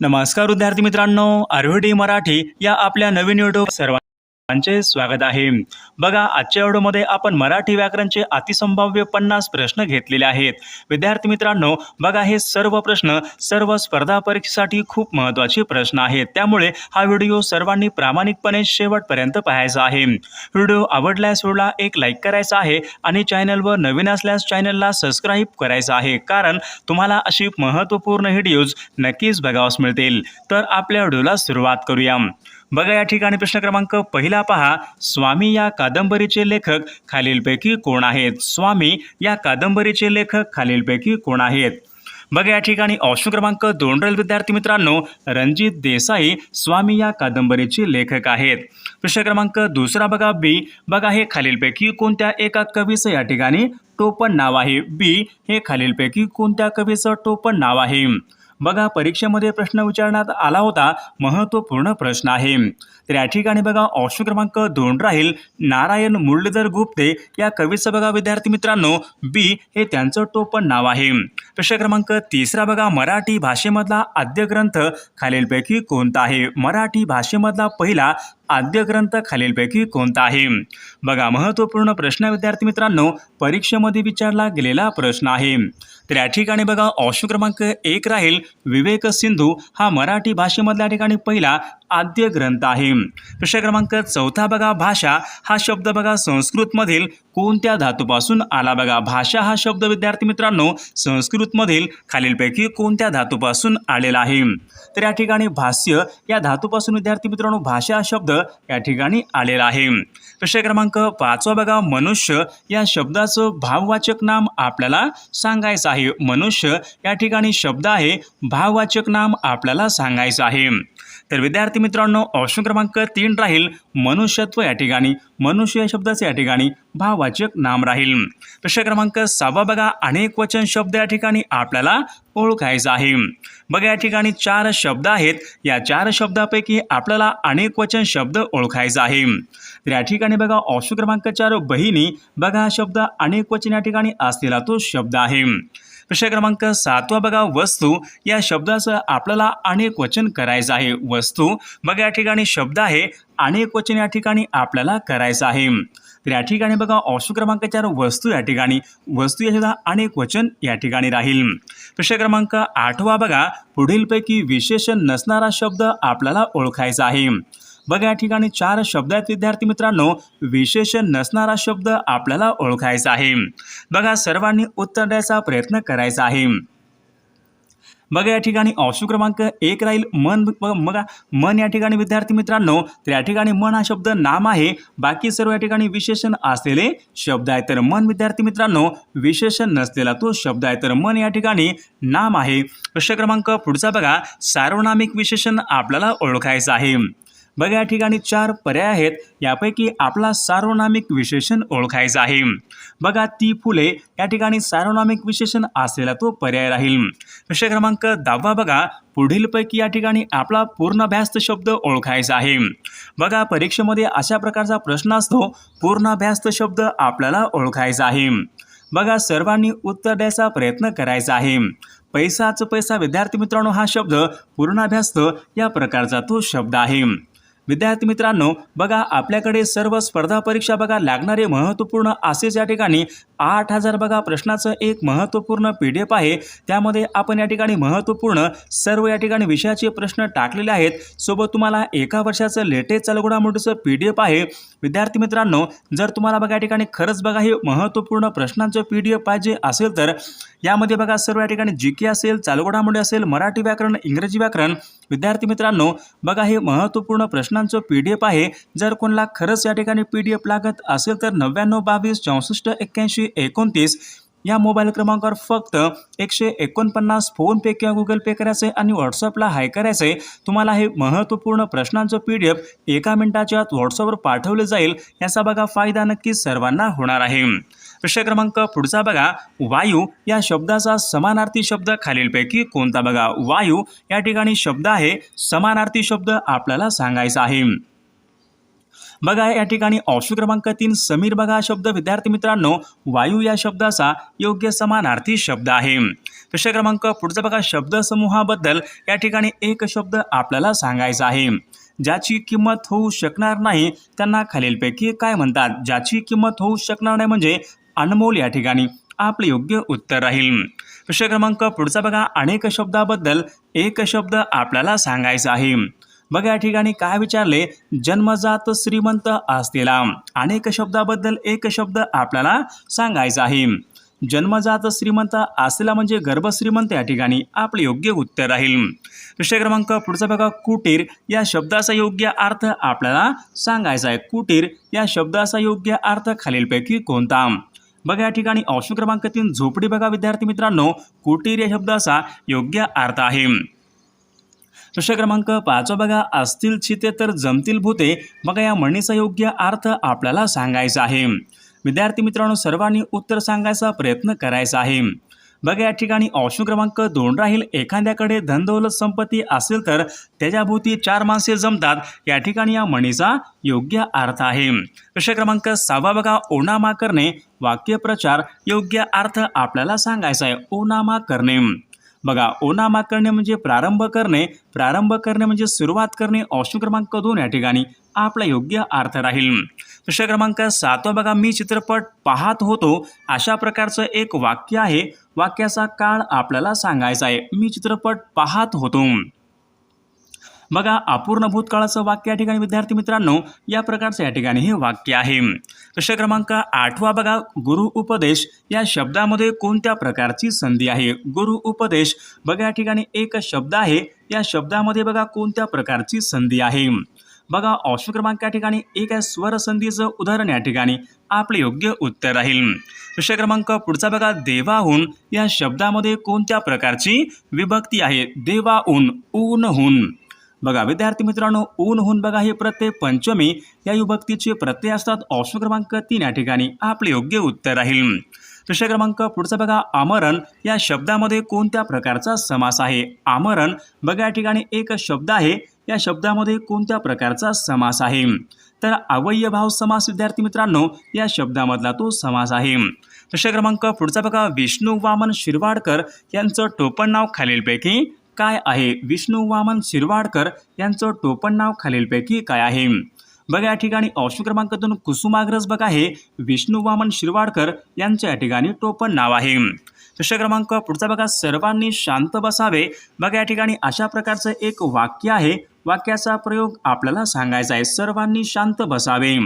नमस्कार विद्यार्थी मित्रांनो आरव्हीडी मराठी या आपल्या नवीन युट्यूब सर्वांचे स्वागत आहे. बघा आजच्या व्हिडिओमध्ये आपण मराठी व्याकरणचे अतिसंभाव्य पन्नास प्रश्न घेतलेले आहेत. विद्यार्थी मित्रांनो बघा हे सर्व प्रश्न सर्व स्पर्धा परीक्षेसाठी खूप महत्त्वाचे प्रश्न आहेत. त्यामुळे हा व्हिडिओ सर्वांनी प्रामाणिकपणे शेवटपर्यंत पाहायचा आहे. व्हिडिओ आवडल्यास व्हिडिओला एक लाईक करायचा आहे आणि चॅनलवर नवीन असल्यास चॅनलला सबस्क्राईब करायचं आहे. कारण तुम्हाला अशी महत्त्वपूर्ण व्हिडिओज नक्कीच बघावास मिळतील. तर आपल्या व्हिडिओला सुरुवात करूया. बघा या ठिकाणी प्रश्न क्रमांक पहिला पहा. स्वामी या कादंबरीचे लेखक खालीलपैकी कोण आहेत? स्वामी या कादंबरीचे लेखक खालीलपैकी कोण आहेत? बघा या ठिकाणी ऑप्शन क्रमांक दोन राहील. विद्यार्थी मित्रांनो रणजित देसाई स्वामी या कादंबरीचे लेखक आहेत. प्रश्न क्रमांक दुसरा बघा बी. बघा हे खालीलपैकी कोणत्या एका कवीचं या ठिकाणी टोपण नाव आहे? बी. हे खालीलपैकी कोणत्या कवीचं टोपण नाव आहे? बघा परीक्षेमध्ये प्रश्न विचारण्यात आला होता. महत्त्वपूर्ण प्रश्न आहे. तर या ठिकाणी बघा ऑप्शन क्रमांक दोन राहील. नारायण मुरलीधर गुप्ते या कवीचं बघा विद्यार्थी मित्रांनो बी हे त्यांचं टोपण नाव आहे. प्रश्न क्रमांक तिसरा बघा मराठी भाषेमधला आद्य ग्रंथ खालीलपैकी कोणता आहे? मराठी भाषेमधला पहिला आद्य ग्रंथ खालीलपैकी कोणता आहे बघा महत्त्वपूर्ण प्रश्न विद्यार्थी मित्रांनो परीक्षेमध्ये विचारला गेलेला प्रश्न आहे. तर या ठिकाणी बघा ऑप्शन क्रमांक एक राहील विवेक सिंधू. हा मराठी भाषेमधल्या ठिकाणी पहिला आद्य ग्रंथ आहे. प्रश्न क्रमांक चौथा बघा भाषा हा शब्द बघा संस्कृतमधील कोणत्या धातूपासून आला बघा? भाषा हा शब्द विद्यार्थी मित्रांनो संस्कृतमधील खालीलपैकी कोणत्या धातूपासून आलेला आहे? तर या ठिकाणी भाष्य या धातूपासून विद्यार्थी मित्रांनो भाषा हा शब्द या ठिकाणी आलेला आहे. प्रश्न क्रमांक पाचवा बघा मनुष्य या शब्दाचं भाववाचक नाम आपल्याला सांगायचं आहे. मनुष्य या ठिकाणी शब्द आहे भाववाचक नाम आपल्याला सांगायचं आहे. तर विद्यार्थी मित्रांनो ऑप्शन क्रमांक तीन राहील. मनुष्यत्व या ठिकाणी. मनुष्य या शब्दाचे या ठिकाणी. भाववाचक नाम राहील. प्रश्न क्रमांक सहावा बघा. अनेक वचन शब्द या ठिकाणी आपल्याला ओळखायचा आहे. बघा या ठिकाणी चार शब्द आहेत. या चार शब्दापैकी आपल्याला अनेक वचन शब्द ओळखायचा आहे. तर या ठिकाणी बघा ऑप्शन क्रमांक चार बहिणी. बघा हा शब्द अनेक वचन या ठिकाणी असलेला तो शब्द आहे. प्रश्न क्रमांक सातवा बघा वस्तू. या शब्दाचं आपल्याला अनेक वचन करायचं आहे. वस्तू बघा या ठिकाणी शब्द आहे. अनेक वचन या ठिकाणी आपल्याला करायचं आहे. तर या ठिकाणी बघा ऑप्शन क्रमांक चार वस्तू या ठिकाणी. वस्तू या सुद्धा अनेक वचन या ठिकाणी राहील. प्रश्न क्रमांक आठवा बघा पुढीलपैकी विशेषण नसणारा शब्द आपल्याला ओळखायचा आहे. बघा या ठिकाणी चार शब्द आहेत विद्यार्थी मित्रांनो. विशेषण नसणारा शब्द आपल्याला ओळखायचा आहे. बघा सर्वांनी उत्तर द्यायचा प्रयत्न करायचा आहे. बघा या ठिकाणी ऑप्शन क्रमांक एक राहील. मन बघा मन या ठिकाणी विद्यार्थी मित्रांनो. तर या ठिकाणी मन हा शब्द नाम आहे. बाकी सर्व या ठिकाणी विशेषण असलेले शब्द आहे तर मन विद्यार्थी मित्रांनो विशेषण नसलेला तो शब्द आहे. तर मन या ठिकाणी नाम आहे. प्रश्न क्रमांक पुढचा बघा. सार्वनामिक विशेषण आपल्याला ओळखायचं आहे. बघा या ठिकाणी चार पर्याय आहेत. यापैकी आपला सार्वनामिक विशेषण ओळखायचं आहे. बघा ती फुले या ठिकाणी सार्वनामिक विशेषण असलेला तो पर्याय राहील. प्रश्न क्रमांक दहावा बघा. पुढीलपैकी या ठिकाणी आपला पूर्णाभ्यास्त शब्द ओळखायचा आहे. बघा परीक्षेमध्ये अशा प्रकारचा प्रश्न असतो. पूर्णाभ्यास्त शब्द आपल्याला ओळखायचा आहे. बघा सर्वांनी उत्तर द्यायचा प्रयत्न करायचा आहे. पैसाच पैसा विद्यार्थी मित्रांनो हा शब्द पूर्णाभ्यास्त या प्रकारचा तो शब्द आहे. विद्यार्थी मित्रांनो बघा आपल्याकडे सर्व स्पर्धा परीक्षा बघा लागणारे महत्त्वपूर्ण असेच या ठिकाणी आठ हजार बघा प्रश्नाचं एक महत्त्वपूर्ण पी डी एफ आहे. त्यामध्ये आपण या ठिकाणी महत्त्वपूर्ण सर्व या ठिकाणी विषयाचे प्रश्न टाकलेले आहेत. सोबत तुम्हाला एका वर्षाचं लेटेस्ट चालू घडामोडीचं पी डी एफ आहे. विद्यार्थी मित्रांनो जर तुम्हाला बघा या ठिकाणी खरंच बघा हे महत्त्वपूर्ण प्रश्नांचं पी डी एफ पाहिजे असेल तर यामध्ये बघा सर्व या ठिकाणी जी के असेल चालू घडामोडी असेल मराठी व्याकरण इंग्रजी व्याकरण विद्यार्थी मित्रांनो बघा हे महत्त्वपूर्ण प्रश्नांचं पी डी एफ आहे. जर कोणाला खरंच या ठिकाणी पी डी एफ लागत असेल तर नव्याण्णव बावीस चौसष्ट एक्क्याऐंशी एकोणतीस. या मोबाईल क्रमांकावर फक्त एकशे एकोणपन्नास फोनपे किंवा गुगल पे करायचं आहे आणि व्हॉट्सअपला हाय करायचं. आहे तुम्हाला हे महत्त्वपूर्ण प्रश्नांचं पी डी एफ एका मिनिटाच्या आत व्हॉट्सअपवर पाठवलं जाईल याचा बघा फायदा नक्कीच सर्वांना होणार आहे. प्रश्न क्रमांक पुढचा बघा. वायू या शब्दाचा समानार्थी शब्द खालीलपैकी कोणता बघा? वायू या ठिकाणी शब्द आहे. समानार्थी शब्द आपल्याला सांगायचा आहे. बघा या ठिकाणी ऑप्शन क्रमांक तीन समीर बघा हा शब्द. विद्यार्थी मित्रांनो वायू या शब्दाचा योग्य समानार्थी शब्द आहे. प्रश्न क्रमांक पुढचा बघा शब्दसमूहाबद्दल या ठिकाणी एक शब्द आपल्याला सांगायचा आहे. ज्याची किंमत होऊ शकणार नाही त्यांना खालीलपैकी काय म्हणतात? ज्याची किंमत होऊ शकणार नाही म्हणजे अनमोल या ठिकाणी आपले योग्य उत्तर राहील. प्रश्न क्रमांक पुढचा बघा अनेक शब्दाबद्दल एक शब्द आपल्याला सांगायचा आहे. मग या ठिकाणी काय विचारले? जन्मजात श्रीमंत असलेला. अनेक शब्दाबद्दल एक शब्द आपल्याला सांगायचा आहे. जन्मजात श्रीमंत असलेला म्हणजे गर्भश्रीमंत या ठिकाणी आपले योग्य उत्तर राहील. विषय क्रमांक पुढचा बघा कुटीर. या शब्दाचा योग्य अर्थ आपल्याला सांगायचा आहे. कुटीर या शब्दाचा योग्य अर्थ खालीलपैकी कोणता? बघा या ठिकाणी ऑप्शन क्रमांक तीन झोपडी बघा विद्यार्थी मित्रांनो. कुटीर या शब्दाचा योग्य अर्थ आहे. प्रश्न क्रमांक पाचवा बघा असतील चिते तर जमतील भूते. बघा या म्हणीचा योग्य अर्थ आपल्याला सांगायचा आहे. विद्यार्थी मित्रांनो सर्वांनी उत्तर सांगायचा प्रयत्न करायचा आहे. बघा या ठिकाणी ऑप्शन क्रमांक दोन राहील. एखाद्याकडे धनदौलत संपत्ती असेल तर त्याच्याभोवती चार माणसे जमतात. या ठिकाणी या म्हणीचा योग्य अर्थ आहे. प्रश्न क्रमांक सहावा बघा ओनामा करणे वाक्यप्रचार योग्य अर्थ आपल्याला सांगायचा आहे. ओनामा करणे बघा ओनामा करणे म्हणजे प्रारंभ करणे प्रारंभ करणे म्हणजे सुरुवात करणे ऑप्शन क्रमांक दोन या ठिकाणी. आपला योग्य अर्थ राहील. प्रश्न क्रमांक सातवा बघा मी चित्रपट पाहत होतो. अशा प्रकारचं एक वाक्य आहे. वाक्याचा काळ आपल्याला सांगायचा आहे. मी चित्रपट पाहत होतो. बघा अपूर्ण भूतकाळाचं वाक्य या ठिकाणी विद्यार्थी मित्रांनो या प्रकारचं या ठिकाणी हे वाक्य आहे. प्रश्न क्रमांक आठवा बघा गुरु उपदेश या शब्दामध्ये कोणत्या प्रकारची संधी आहे? गुरु उपदेश बघा या ठिकाणी एक शब्द आहे. या शब्दामध्ये बघा कोणत्या प्रकारची संधी आहे? बघा ऑप्शन क्रमांक या ठिकाणी एक आहे स्वर संधीचं उदाहरण या ठिकाणी. आपले योग्य उत्तर राहील. प्रश्न क्रमांक पुढचा बघा देवाहून या शब्दामध्ये कोणत्या प्रकारची विभक्ती आहे? देवाहून ऊनहून. बघा विद्यार्थी मित्रांनो ऊन होऊन बघा हे प्रत्यय पंचमी. या विभक्तीचे प्रत्यय असतात ऑप्शन क्रमांक तीन या ठिकाणी. आपले योग्य उत्तर राहील. प्रश्न क्रमांक पुढचा बघा आमरण. या शब्दामध्ये कोणत्या प्रकारचा समास आहे? आमरण बघा या ठिकाणी एक शब्द आहे. या शब्दामध्ये कोणत्या प्रकारचा समास आहे? तर अवयभाव समास विद्यार्थी मित्रांनो या शब्दामधला तो समास आहे. प्रश्न क्रमांक पुढचा बघा विष्णू वामन शिरवाडकर यांचं टोपण नाव खालीलपैकी काय आहे? विष्णू वामन शिरवाडकर यांचं टोपण नाव खालीलपैकी काय आहे? बघा या ठिकाणी ऑप्शन क्रमांक दोन कुसुमाग्रज बघा हे विष्णू वामन शिरवाडकर यांचं या ठिकाणी टोपण नाव आहे. प्रश्न क्रमांक पुढचा बघा सर्वांनी शांत बसावे. बघा या ठिकाणी अशा प्रकारचं एक वाक्य आहे. वाक्याचा प्रयोग आपल्याला सांगायचा आहे. सर्वांनी शांत बसावे.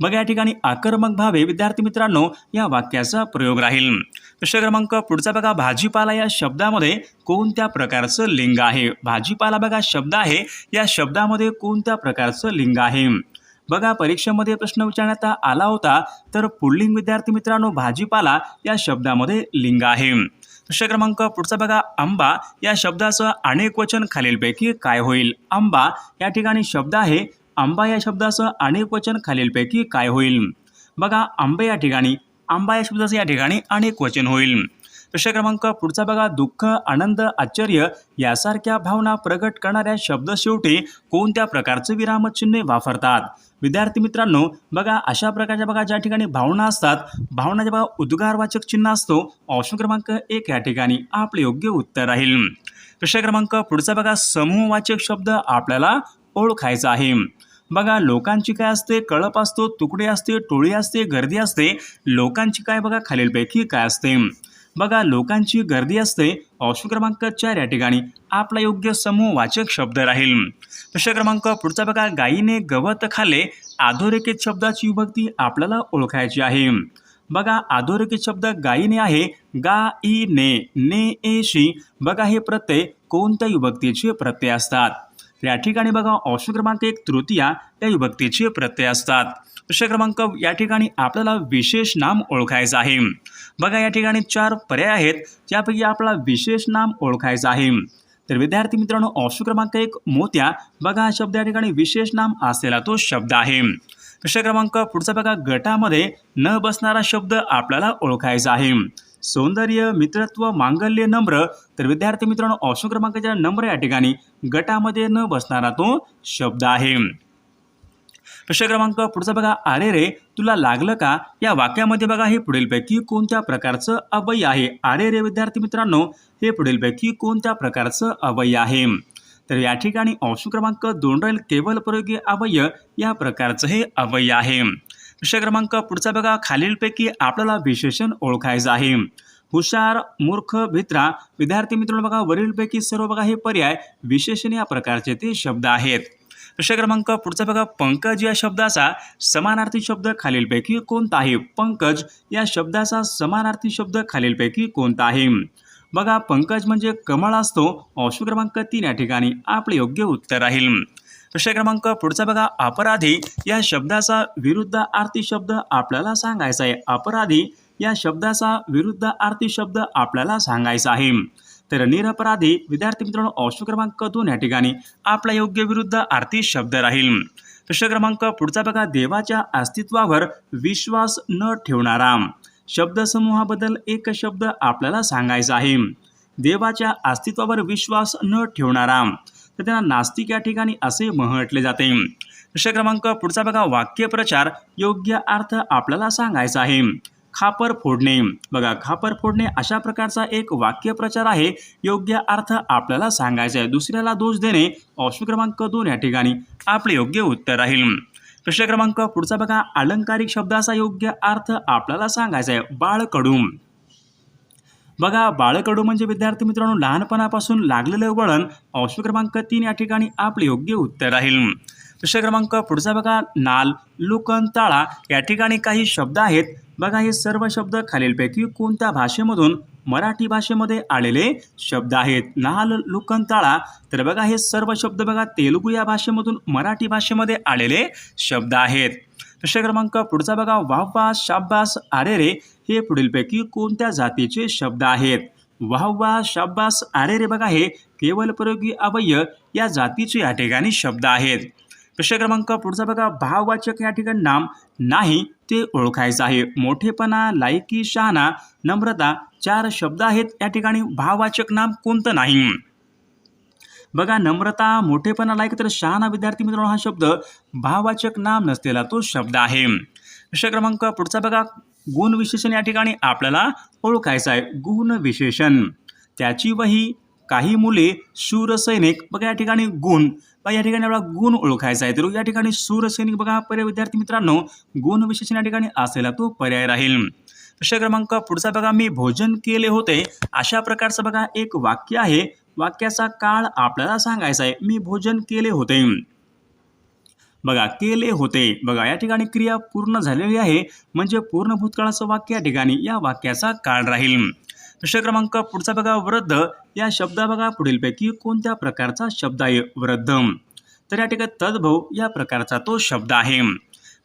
बघा या ठिकाणी आक्रमक भावे. विद्यार्थी मित्रांनो या वाक्याचा प्रयोग राहील. प्रश्न क्रमांक पुढचा बघा. भाजीपाला या शब्दामध्ये कोणत्या प्रकारचं लिंग आहे? भाजीपाला बघा शब्द आहे. या शब्दामध्ये कोणत्या प्रकारचं लिंग आहे? बघा परीक्षेमध्ये प्रश्न विचारण्यात आला होता. तर पुढलिंग विद्यार्थी मित्रांनो भाजीपाला या शब्दामध्ये लिंग आहे. प्रश्न क्रमांक पुढचा बघा. आंबा या शब्दाचं अनेक वचन खालीलपैकी काय होईल? आंबा या ठिकाणी शब्द आहे. आंबा या शब्दाचं अनेक वचन खालीलपैकी काय होईल? बघा आंबे या ठिकाणी आंबा या शब्दाचं या ठिकाणी अनेक वचन होईल. प्रश्न क्रमांक पुढचा बघा दुःख आनंद आश्चर्य यासारख्या भावना प्रगट करणाऱ्या शब्द शेवटी कोणत्या प्रकारचे विरामचिन्हे वापरतात? विद्यार्थी मित्रांनो बघा अशा प्रकारच्या बघा ज्या ठिकाणी भावना असतात भावनाच्या बघा उद्गारवाचक चिन्ह असतो ऑप्शन क्रमांक एक या ठिकाणी आपले योग्य उत्तर राहील. प्रश्न क्रमांक पुढचा बघा समूहवाचक शब्द आपल्याला ओळखायचा आहे. बघा लोकांची काय असते? कळप असतो तुकडे असते टोळी असते गर्दी असते. लोकांची काय बघा खालीलपैकी काय असते? बघा लोकांची गर्दी असते ऑप्शन क्रमांक चार या ठिकाणी. आपला योग्य समूह वाचक शब्द राहील. प्रश्न क्रमांक पुढचा बघा गायीने गवत खाले अधोरेखित शब्दाची विभक्ती आपल्याला ओळखायची आहे. बघा अधोरेखित शब्द गायीने आहे गा ई ने ने एशी बघा हे प्रत्यय कोणत्या विभक्तीचे प्रत्यय असतात? तर या ठिकाणी बघा ऑप्शन क्रमांक एक तृतीया या विभक्तीचे प्रत्यय असतात. प्रश्न क्रमांक या ठिकाणी आपल्याला विशेष नाम ओळखायचं आहे. बघा या ठिकाणी चार पर्याय आहेत त्यापैकी आपल्याला विशेष नाम ओळखायचं आहे. तर विद्यार्थी मित्रांनो ऑप्शन क्रमांक एक मोत्या बघा हा शब्द या ठिकाणी विशेष नाम असलेला तो शब्द आहे. प्रश्न क्रमांक पुढचा बघा गटामध्ये न बसणारा शब्द आपल्याला ओळखायचा आहे. सौंदर्य मित्रत्व मांगल्य नम्र तर विद्यार्थी मित्रांनो ऑप्शन क्रमांकाच्या नम्र या ठिकाणी गटामध्ये न बसणारा तो शब्द आहे. प्रश्न क्रमांक पुढचा बघा अरे रे तुला लागलं का? या वाक्यामध्ये बघा हे पुढीलपैकी कोणत्या प्रकारचं अवय आहे? अरे रे विद्यार्थी मित्रांनो हे पुढीलपैकी कोणत्या प्रकारचं अवय आहे? तर या ठिकाणी ऑप्शन क्रमांक दोन राहील केवल प्रयोगी अवय या प्रकारचं हे अवय आहे. विषय क्रमांक पुढचा बघा. खालीलपैकी आपल्याला विशेषण ओळखायचं आहे. हुशार मूर्ख भित्रा. विद्यार्थी मित्रांनो बघा वरीलपैकी सर्व बघा हे पर्याय विशेषण या प्रकारचे ते शब्द आहेत. प्रश्न क्रमांक पुढचा बघा. पंकज या शब्दाचा समानार्थी शब्द खालीलपैकी कोणता आहे? पंकज या शब्दाचा समानार्थी शब्द खालीलपैकी कोणता आहे? बघा पंकज म्हणजे कमळ असतो. ऑप्शन क्रमांक तीन या ठिकाणी आपले योग्य उत्तर राहील. प्रश्न क्रमांक पुढचा बघा अपराधी या शब्दाचा विरुद्ध आर्थिक शब्द आपल्याला सांगायचा आहे. अपराधी या शब्दाचा विरुद्ध आर्थिक शब्द आपल्याला सांगायचा आहे. तर निरपराधी विद्यार्थी मित्रांनो ऑप्शन क्रमांक दोन या ठिकाणी आपला योग्य विरुद्ध आरती शब्द राहील. प्रश्न क्रमांक पुढचा बघा देवाच्या अस्तित्वावर विश्वास न ठेवणारा. शब्दसमूहाबद्दल एक शब्द आपल्याला सांगायचा आहे. देवाच्या अस्तित्वावर विश्वास न ठेवणारा. तर त्यांना नास्तिक या ठिकाणी असे म्हटले जाते. प्रश्न क्रमांक पुढचा बघा वाक्यप्रचार योग्य अर्थ आपल्याला सांगायचा आहे. खापर फोडणे. बघा खापर फोडणे अशा प्रकारचा एक वाक्यप्रचार आहे योग्य अर्थ आपल्याला सांगायचा आहे. दुसऱ्याला दोष देणे ऑप्शन क्रमांक दोन या ठिकाणी आपले योग्य उत्तर राहील. प्रश्न क्रमांक पुढचा बघा अलंकारिक शब्दाचा योग्य अर्थ आपल्याला सांगायचा आहे. बाळकडूम. बघा बाळकडू म्हणजे विद्यार्थी मित्रांनो लहानपणापासून लागलेलं वळण ऑप्शन क्रमांक तीन या ठिकाणी आपले योग्य उत्तर राहील. प्रश्न क्रमांक पुढचा बघा नाल लोकन ताळा या ठिकाणी काही शब्द आहेत. बघा हे सर्व शब्द खालीलपैकी कोणत्या भाषेमधून मराठी भाषेमध्ये आलेले शब्द आहेत? नाल लुकन ताळा. तर बघा हे सर्व शब्द बघा तेलुगू या भाषेमधून मराठी भाषेमध्ये आलेले शब्द आहेत. प्रश्न क्रमांक पुढचा बघा वाहवा शाब्बास अरे रे हे पुढीलपैकी कोणत्या जातीचे शब्द आहेत? वाहवा शाब्बास अरे रे बघा हे केवल प्रयोगी अवय या जातीचे या ठिकाणी शब्द आहेत. प्रश्न क्रमांक पुढचा बघा भाववाचक या ठिकाणी नाम नाही ते ओळखायचं आहे. मोठेपणा लायकी शहाणा नम्रता चार शब्द आहेत या ठिकाणी. भाववाचक नाम कोणतं नाही? बघा नम्रता मोठेपणाला एक तर शहाणा विद्यार्थी मित्रांनो हा शब्द भाववाचक नाम नसलेला तो शब्द आहे. प्रश्न क्रमांक पुढचा बघा. गुण विशेषण या ठिकाणी आपल्याला ओळखायचं आहे. गुण विशेषण. त्याची वही काही मुले शूरसैनिक बघा या ठिकाणी गुण. बघा या ठिकाणी आपला गुण ओळखायचा आहे. तर या ठिकाणी शूरसैनिक बघा हा पर्याय विद्यार्थी मित्रांनो गुण विशेषण या ठिकाणी असलेला तो पर्याय राहील. प्रश्न क्रमांक पुढचा बघा. मी भोजन केले होते. अशा प्रकारचं बघा एक वाक्य आहे. वाक्याचा काळ आपल्याला सांगायचा आहे मी भोजन केले होते. बघा केले होते. बघा या ठिकाणी क्रिया पूर्ण झालेली आहे. म्हणजे पूर्ण भूतकाळाचं वाक्य या ठिकाणी या वाक्याचा काळ राहील. प्रश्न क्रमांक पुढचा बघा वृद्ध. या शब्दा बघा पुढीलपैकी कोणत्या प्रकारचा शब्द आहे? वृद्ध. तर या ठिकाणी तद्भव या प्रकारचा तो शब्द आहे.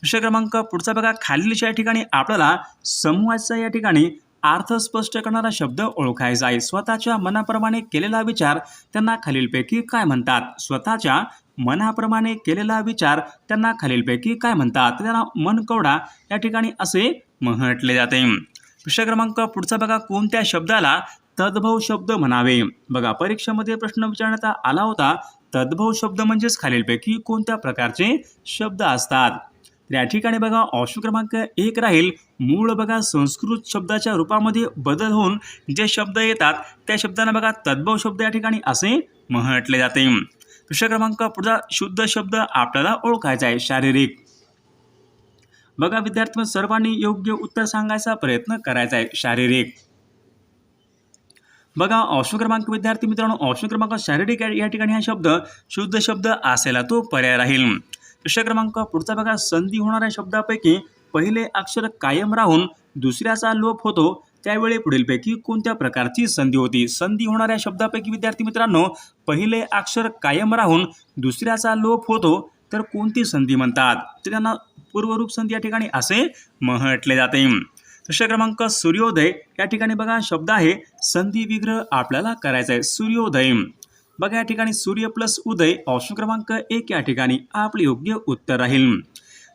प्रश्न क्रमांक पुढचा बघा खालीलच्या या ठिकाणी आपल्याला समूहाचा या ठिकाणी अर्थ स्पष्ट करणारा शब्द ओळखायचा आहे स्वतःच्या मनाप्रमाणे केलेला विचार त्यांना खालीलपैकी काय म्हणतात? स्वतःच्या मनाप्रमाणे केलेला विचार त्यांना खालीलपैकी काय म्हणतात? त्यांना मनकवडा या ठिकाणी असे म्हटले जाते. प्रश्न क्रमांक पुढचा बघा. कोणत्या शब्दाला तद्भव शब्द म्हणावे? बघा परीक्षेमध्ये प्रश्न विचारण्यात आला होता. तद्भव शब्द म्हणजेच खालीलपैकी कोणत्या प्रकारचे शब्द असतात? या ठिकाणी बघा ऑप्शन क्रमांक एक राहील. मूळ बघा संस्कृत शब्दाच्या रूपामध्ये बदल होऊन जे शब्द येतात त्या शब्दांना बघा तद्भव शब्द या ठिकाणी असे म्हटले जाते. प्रश्न क्रमांक पुढचा शुद्ध शब्द आपल्याला ओळखायचा आहे शारीरिक. बघा विद्यार्थी सर्वांनी योग्य उत्तर सांगायचा प्रयत्न करायचा आहे शारीरिक. बघा ऑप्शन क्रमांक विद्यार्थी मित्रांनो ऑप्शन क्रमांक शारीरिक या- या ठिकाणी हा शब्द शुद्ध शब्द असेला तो पर्याय राहील. प्रश्न क्रमांक पुढचा बघा. संधी होणाऱ्या शब्दापैकी पहिले अक्षर कायम राहून दुसऱ्याचा लोप होतो. त्यावेळी पुढीलपैकी कोणत्या प्रकारची संधी होती? संधी होणाऱ्या शब्दापैकी विद्यार्थी मित्रांनो पहिले अक्षर कायम राहून दुसऱ्याचा लोप होतो. तर कोणती संधी म्हणतात? तर त्यांना पूर्वरूप संधी या ठिकाणी असे म्हटले जाते. प्रश्न क्रमांक सूर्योदय या ठिकाणी बघा. शब्द आहे संधी विग्रह आपल्याला करायचा आहे. सूर्योदय. बघा या ठिकाणी सूर्य प्लस उदय ऑप्शन क्रमांक एक या ठिकाणी आपले योग्य उत्तर राहील.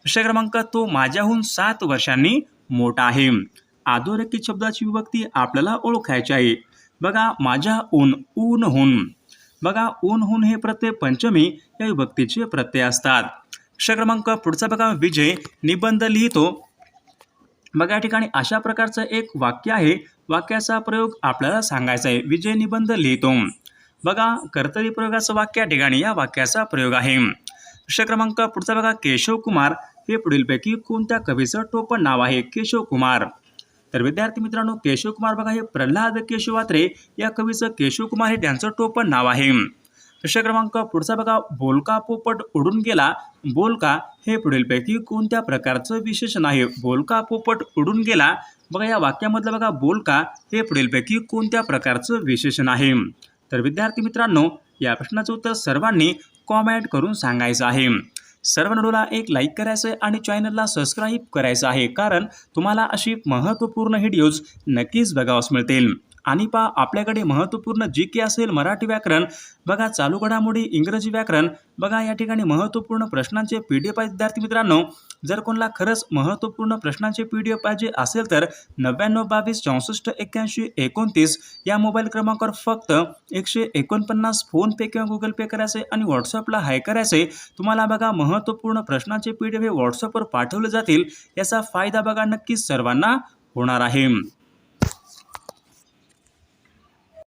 प्रश्न क्रमांक तो माझ्याहून सात वर्षांनी मोठा आहे. अधोरेखित शब्दाची विभक्ती आपल्याला ओळखायची आहे. बघा माझ्या ऊन ऊन बघा ऊन हे प्रत्यय पंचमी या विभक्तीचे प्रत्यय असतात. प्रश्न क्रमांक पुढचा बघा विजय निबंध लिहितो. बघा या ठिकाणी अशा प्रकारचं एक वाक्य आहे. वाक्याचा प्रयोग आपल्याला सांगायचा आहे. विजय निबंध लिहितो. बघा कर्तरी प्रयोगाचं वाक्य या ठिकाणी या वाक्याचा प्रयोग आहे. प्रश्न क्रमांक पुढचा बघा केशव कुमार. हे पुढीलपैकी कोणत्या कवीचं टोपण नाव आहे? केशव कुमार. तर विद्यार्थी मित्रांनो केशव कुमार बघा हे प्रल्हाद केशवात्रे या कवीचं केशव कुमार हे त्यांचं टोपण नाव आहे. प्रश्न क्रमांक पुढचा बघा बोलका पोपट उडून गेला. बोलका हे पुढीलपैकी कोणत्या प्रकारचं विशेषण आहे? बोलका पोपट उडून गेला. बघा या वाक्यामधलं बघा बोलका हे पुढीलपैकी कोणत्या प्रकारचं विशेषण आहे? तर विद्यार्थी मित्रांनो या प्रश्नाचं उत्तर सर्वांनी कॉमेंट करून सांगायचं आहे. सर्व व्हिडिओला एक लाईक करायचं आहे आणि चॅनलला सबस्क्राईब करायचं आहे. कारण तुम्हाला अशी महत्त्वपूर्ण व्हिडिओज नक्कीच बघावंच मिळतील. आणि पा आपल्याकडे महत्त्वपूर्ण जी के असेल मराठी व्याकरण. बघा चालू घडामोडी इंग्रजी व्याकरण. बघा या ठिकाणी महत्त्वपूर्ण प्रश्नांचे पी डी एफ आहे विद्यार्थी मित्रांनो जर कोणाला खरंच महत्त्वपूर्ण प्रश्नांचे पी डी एफ पाहिजे असेल तर नव्याण्णव बावीस चौसष्ट एक्क्याऐंशी एकोणतीस या मोबाईल क्रमांकावर फक्त एकशे एकोणपन्नास फोनपे किंवा गुगल पे करायचे आणि व्हॉट्सअपला हाय करायचे तुम्हाला बघा महत्त्वपूर्ण प्रश्नांचे पी डी एफ हे व्हॉट्सअपवर पाठवले जातील. याचा फायदा बघा नक्कीच सर्वांना होणार आहे.